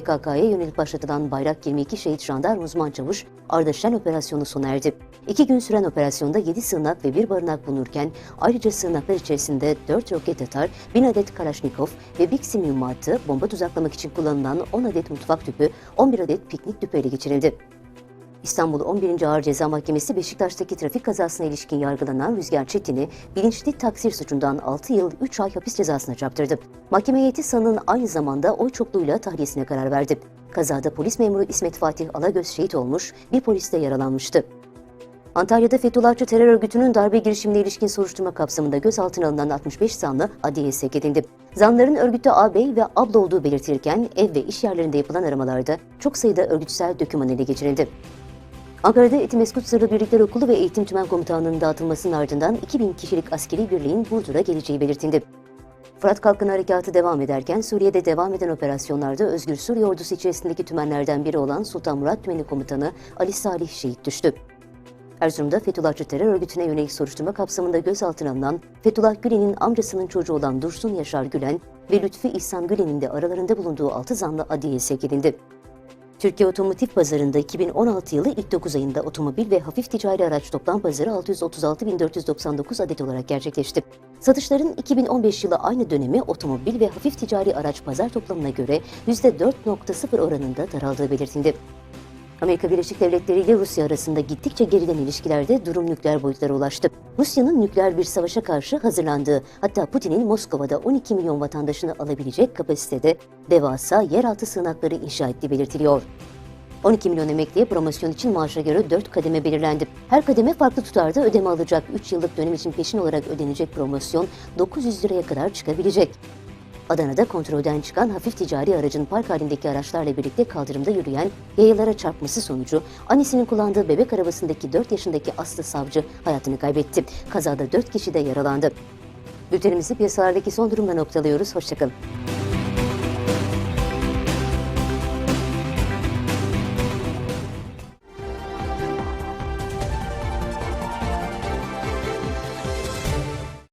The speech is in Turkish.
PKK'ya yönelik başlatılan Bayrak 22 şehit jandarma uzman çavuş Arda Şen operasyonu sona erdi. İki gün süren operasyonda 7 sığınak ve bir barınak bulunurken ayrıca sığınaklar içerisinde 4 roket atar, 1000 adet Kalashnikov ve Bixi mühimmatı bomba tuzaklamak için kullanılan 10 adet mutfak tüpü, 11 adet piknik tüpü ele geçirildi. İstanbul 11. Ağır Ceza Mahkemesi Beşiktaş'taki trafik kazasına ilişkin yargılanan Rüzgar Çetin'i bilinçli taksir suçundan 6 yıl 3 ay hapis cezasına çarptırdı. Mahkeme heyeti sanığın aynı zamanda oy çokluğuyla tahliyesine karar verdi. Kazada polis memuru İsmet Fatih Alagöz şehit olmuş, bir polis de yaralanmıştı. Antalya'da Fethullahçı terör örgütünün darbe girişimine ilişkin soruşturma kapsamında gözaltına alınan 65 zanlı adliyeye sevk edildi. Zanların örgütte ağabey ve abla olduğu belirtilirken ev ve iş yerlerinde yapılan aramalarda çok sayıda örgütsel döküman ele geçirildi. Ankara'da Etimeskut Sırrı Birlikler Okulu ve Eğitim Tümen Komutanlığı'nın dağıtılmasının ardından 2000 kişilik askeri birliğin Burdur'a geleceği belirtildi. Fırat Kalkın Harekatı devam ederken Suriye'de devam eden operasyonlarda Özgür Suriye ordusu içerisindeki tümenlerden biri olan Sultan Murat Tümeni Komutanı Ali Salih şehit düştü. Erzurum'da Fethullahçı terör örgütüne yönelik soruşturma kapsamında gözaltına alınan Fethullah Gülen'in amcasının çocuğu olan Dursun Yaşar Gülen ve Lütfi İhsan Gülen'in de aralarında bulunduğu 6 zanlı adliyeye sevk edildi. Türkiye Otomotiv Pazarı'nda 2016 yılı ilk 9 ayında otomobil ve hafif ticari araç toplam pazarı 636.499 adet olarak gerçekleşti. Satışların 2015 yılı aynı dönemi otomobil ve hafif ticari araç pazar toplamına göre %4.0 oranında daraldığı belirtildi. Amerika Birleşik Devletleri ile Rusya arasında gittikçe gerilen ilişkilerde durum nükleer boyutlara ulaştı. Rusya'nın nükleer bir savaşa karşı hazırlandığı, hatta Putin'in Moskova'da 12 milyon vatandaşını alabilecek kapasitede devasa yeraltı sığınakları inşa ettiği belirtiliyor. 12 milyon emekliye promosyon için maaşa göre 4 kademe belirlendi. Her kademe farklı tutarda ödeme alacak. 3 yıllık dönem için peşin olarak ödenecek promosyon 900 liraya kadar çıkabilecek. Adana'da kontrolden çıkan hafif ticari aracın park halindeki araçlarla birlikte kaldırımda yürüyen yayalara çarpması sonucu annesinin kullandığı bebek arabasındaki 4 yaşındaki Aslı Savcı hayatını kaybetti. Kazada 4 kişi de yaralandı. Bültenimizi piyasalardaki son durumla noktalıyoruz. Hoşçakalın.